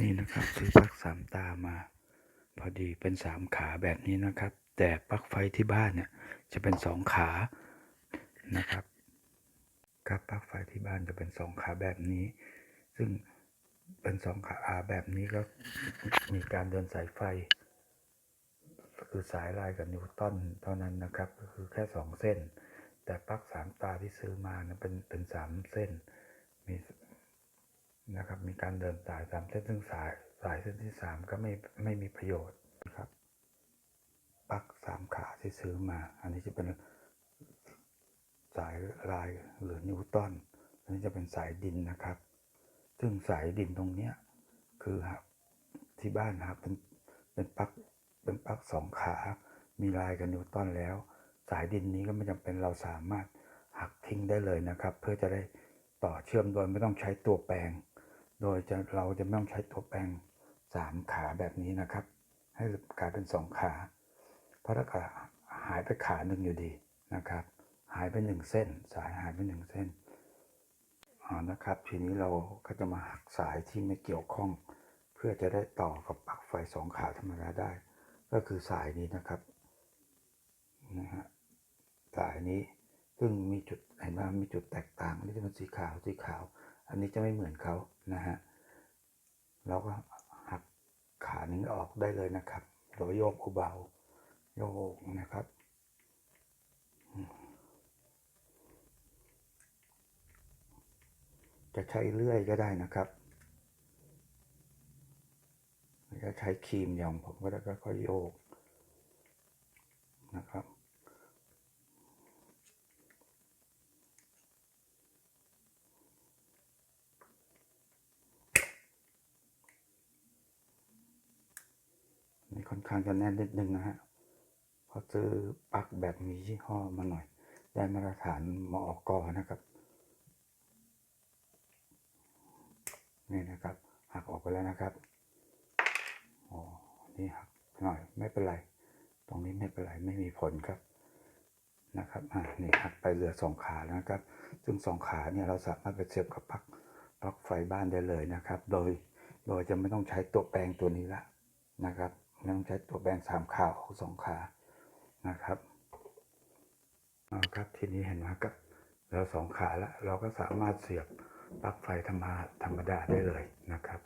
นี่นะครับซื้อปลั๊กสามตามา พอดีเป็นสามขาแบบนี้นะครับ แต่ปลั๊กไฟที่บ้านเนี่ย จะเป็นสองขานะครับครับปลั๊กไฟที่บ้านจะเป็นสองขาแบบนี้ ซึ่งเป็นสองขาอาแบบนี้ก็มีการเดินสายไฟ คือสายลายกับนิวตันเท่านั้นนะครับ ก็คือแค่สองเส้น แต่ปลั๊กสามตาที่ซื้อมานะเป็นเป็นสามเส้น มี นะครับ มีการเดินสายสามเส้นซึ่งสายสายเส้นที่สามก็ไม่ไม่มีประโยชน์นะครับปลั๊กสามขาที่ซื้อมา อันนี้จะเป็นสายลายหรือนิวตันอันนี้จะเป็นสายดินนะครับ ซึ่งสายดินตรงเนี้ยคือครับที่บ้านครับเป็นเป็นปลั๊กเป็นปลั๊กสองขา มีลายกับนิวตันแล้ว สายดินนี้ก็ไม่จำเป็นเราสามารถหักทิ้งได้เลยนะครับ เพื่อจะได้ต่อเชื่อมโดยไม่ต้องใช้ตัวแปลง โดยจะเราจะไม่ต้องใช้ตัวแปลงสามขาแบบนี้นะครับ ให้กลายเป็นสองขา เพราะถ้าหายไปขาหนึ่งอยู่ดีนะครับ หายไปหนึ่งเส้น สายหายไปหนึ่งเส้นอ่านะครับ ทีนี้เราก็จะมาหักสายที่ไม่เกี่ยวข้อง เพื่อจะได้ต่อกับปลั๊กไฟสองขาธรรมดาได้ ก็คือสายนี้นะครับนะฮะสายนี้ซึ่งมีจุดเห็นไหมมีจุดแตกต่างนนี้จะเป็นสีขาวสีขาว อันนี้จะไม่เหมือนเขานะฮะ เราก็หักขานี้ออกได้เลยนะครับโดยโยกเบาโยกนะครับจะใช้เลื่อยก็ได้นะครับหรือจะใช้ครีมอย่างผมก็ได้ค่อยโยกนะครับ นี่ ค่อนข้างจะแน่นนิดนึงนะฮะเพอซื้อปลั๊กแบบมียี่ห้อมาหน่อย ได้มาตรฐานมอกอนะครับ นี่นะครับ หักออกไปแล้วนะครับอ๋อนี่หักหน่อยไม่เป็นไร ตรงนี้ไม่เป็นไรไม่มีผลครับนะครับ อ่า นี่หักไปเหลือสองขาแล้วนะครับ ซึ่งสองขาเนี่ยเราสามารถไปเสียบกับปลั๊กปลั๊กไฟบ้านได้เลยนะครับ โดย โดยจะไม่ต้องใช้ตัวแปลงตัวนี้ละนะครับ ไม่ต้องใช้ตัวแปลงสามขาออกสองขานะครับเอาครับทีนี้เห็นไหมครับเราสองขาแล้วเราก็สามารถเสียบปลั๊กไฟธรรมธรรมดาได้เลยนะครับ